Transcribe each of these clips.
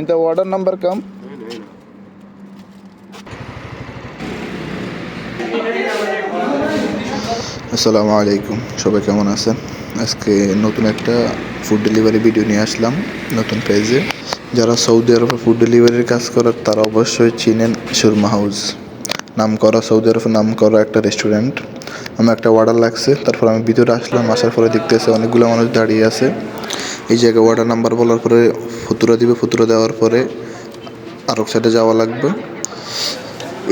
ఇంత order number come. আসসালামু আলাইকুম সবাই কেমন আছেন? আজকে নতুন একটা ফুড ডেলিভারি ভিডিও নিয়ে আসলাম, নতুন পেজে যারা সৌদি আরবে ফুড ডেলিভারির কাজ করার, তারা অবশ্যই চিনেন সুরমা হাউস। নাম করা, সৌদি আরবে নাম করা একটা রেস্টুরেন্ট আমার একটা অর্ডার লাগছে, তারপর আমি ভিতরে আসলাম, আসার পরে দেখতেছে অনেকগুলো মানুষ দাঁড়িয়ে আছে। এই জায়গায় অর্ডার নাম্বার বলার পরে ফুতুরা দিবে, ফুতুরা দেওয়ার পরে আরও সাইডে যাওয়া লাগবে।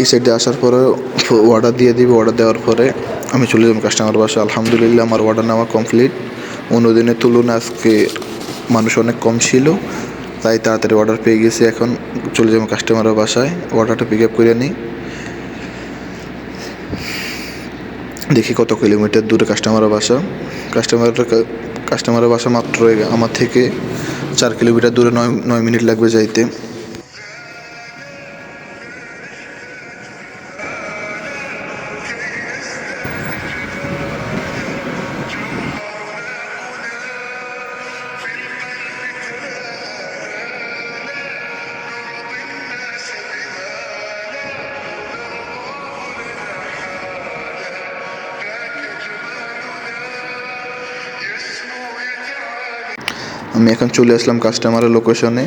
এই সাইডে আসার পরে অর্ডার দিয়ে দিবে অর্ডার দেওয়ার পরে আমি চলে যাব কাস্টমার বাসা আলহামদুলিল্লাহ আমার অর্ডার নেওয়া কমপ্লিট অন্য দিনের তুলনায় আজকে মানুষ অনেক কম ছিল, তাই তাড়াতাড়ি অর্ডার পেয়ে গেছি। এখন চলে যাব কাস্টমারের বাসায়। অর্ডারটা পিক আপ করে নিই। দেখি কত কিলোমিটার দূরে কাস্টমারের বাসা। কাস্টমারের কাস্টমারের বাসা মাত্র আমার থেকে চার কিলোমিটার দূরে নয় নয় মিনিট লাগবে যাইতে। আমি এখন চলে আসলাম কাস্টমারের লোকেশনে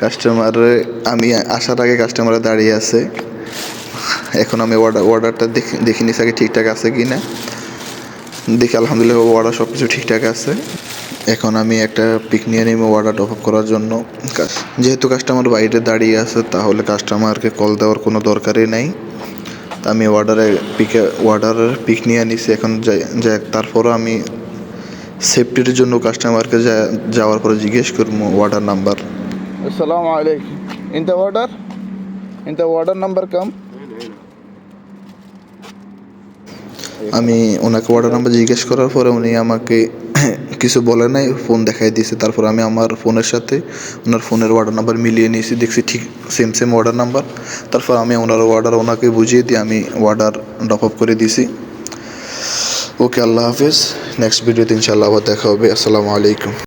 কাস্টমারে আমি আসার আগে কাস্টমারে দাঁড়িয়ে আছে। এখন আমি অর্ডার অর্ডারটা দেখে দেখে নিছি আগে ঠিকঠাক আছে কি না দেখি আলহামদুলিল্লাহ অর্ডার সব কিছু ঠিকঠাক আছে। এখন আমি একটা পিক নিয়ে নিব অর্ডার টপ আপ করার জন্য। যেহেতু কাস্টমার বাইরে দাঁড়িয়ে আছে, তাহলে কাস্টমারকে কল দেওয়ার কোনো দরকারই নেই। আমি অর্ডারে পিকে অর্ডারের পিক নিয়ে নিছি। এখন যাই যাই, তারপরও আমি সেফটির জন্য কাস্টমারকে যাওয়ার পরে জিজ্ঞেস করব ওয়ার্ডার নাম্বার আসসালামু আলাইকুম। In the order in the order number কাম আমি ওনাকে ওয়ার্ডার নাম্বার জিজ্ঞেস করার পরে উনি আমাকে কিছু বলে নাই ফোন দেখাই দিয়েছে। তারপর আমি আমার ফোনের সাথে ওনার ফোনের অর্ডার নাম্বার মিলিয়ে নিয়েছি দেখছি ঠিক সেম সেম অর্ডার নাম্বার তারপর আমি ওনার অর্ডার ওনাকে বুঝিয়ে দিয়ে আমি অর্ডার ড্রপ আপ করে দিয়েছি। ওকে আল্লাহ হাফিজ। নেক্সট ভিডিওতে ইনশাআল্লাহ আবার দেখা হবে। আসসালামু আলাইকুম।